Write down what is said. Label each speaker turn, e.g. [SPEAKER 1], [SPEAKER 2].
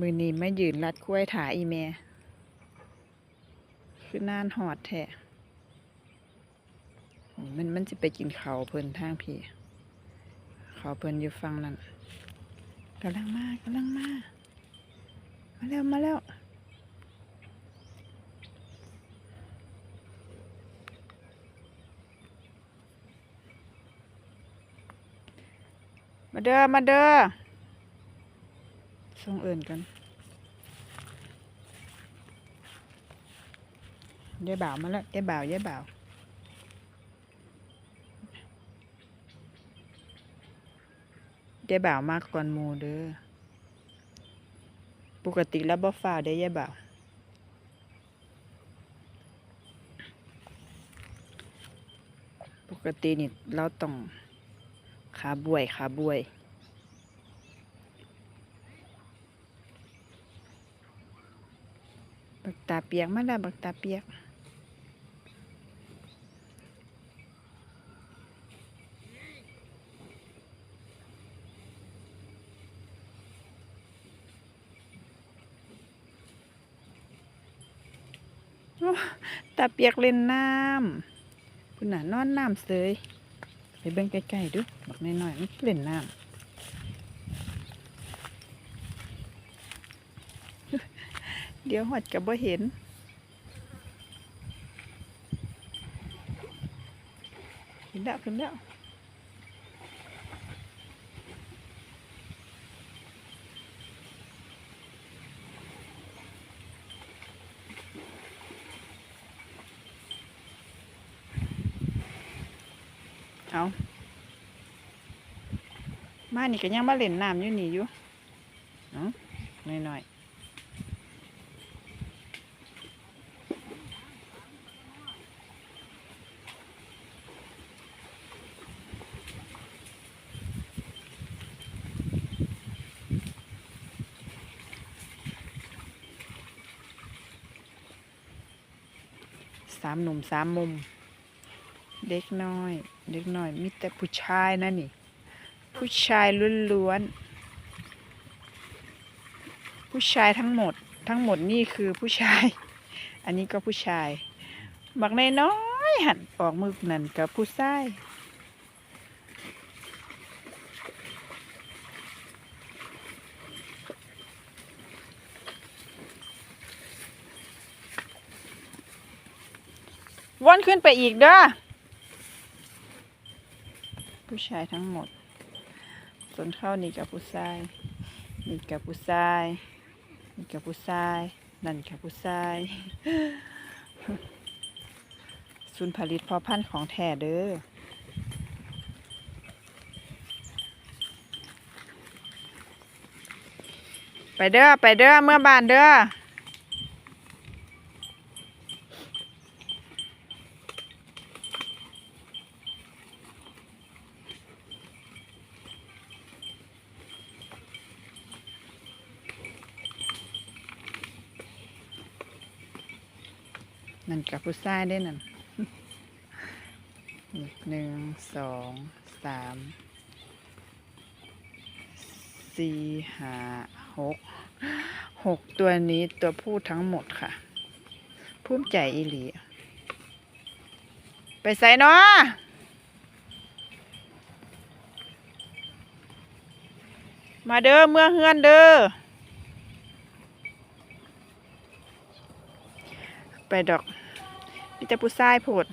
[SPEAKER 1] มือนี้ไม่ยืนรัดคุ้ยถาอีแม่คือนานหอดแท้มันมันจะไปกินเขาเพิ่นทางพี่ เขาเพิ่นอยู่ฟังนั่นกำลังมากำลังมามาแล้วมาแล้วมาเด้อมาเด้อ ส่งเอื่นกันยายบ่าวมาแล้วยายบ่าวยายบ่าวยายบ่าวมากก่อนมูเด้อปกติแล้วบ่ฟ้าได้ยายบ่าวปกตินี่เราต้องขาบวยขาบวย บักตาเปียกมาแล้วบักตาเปียก ตาเปียกเล่นน้ำพุ่นน่ะนอนน้ำเสยไปเบิ่งใกล้ๆดูบักน้อยๆมันเล่นน้ำ เดี๋ยวหอดกับบ่เห็นขึ้นแล้วขึ้นแล้วเอามานี่ก็ยังมาเล่นน้ำอยู่นี่อยู่เนาะน้อยๆ สามหนุ่มสามมุม เด็กน้อย เด็กน้อยมีแต่ผู้ชายนะนี่ ผู้ชายล้วนๆผู้ชายทั้งหมด ทั้งหมดนี่คือผู้ชาย อันนี้ก็ผู้ชายบักน้อยหันออกมือนั่นกับผู้ชาย วนขึ้นไปอีกเด้อผู้ชายทั้งหมด ส่วนเข้านี่กับผู้ชายนี่กับผู้ชายนี่กับผู้ชายนั่นกับผู้ชายศูนย์ผลิตพอพันธุ์ของแท้เด้อไปเด้อไปเด้อเมื่อบานเด้อ นั่นกับผู้ชายได้นั่นหนึ่งสองสามสี่ห้าหกหกตัวนี้ตัวผู้ทั้งหมดค่ะภูมิใจอีหลี ไปใส่เนาะมาเด้อเมื่อเฮือนเด้อไปดอก มีแต่ผู้ชายโพด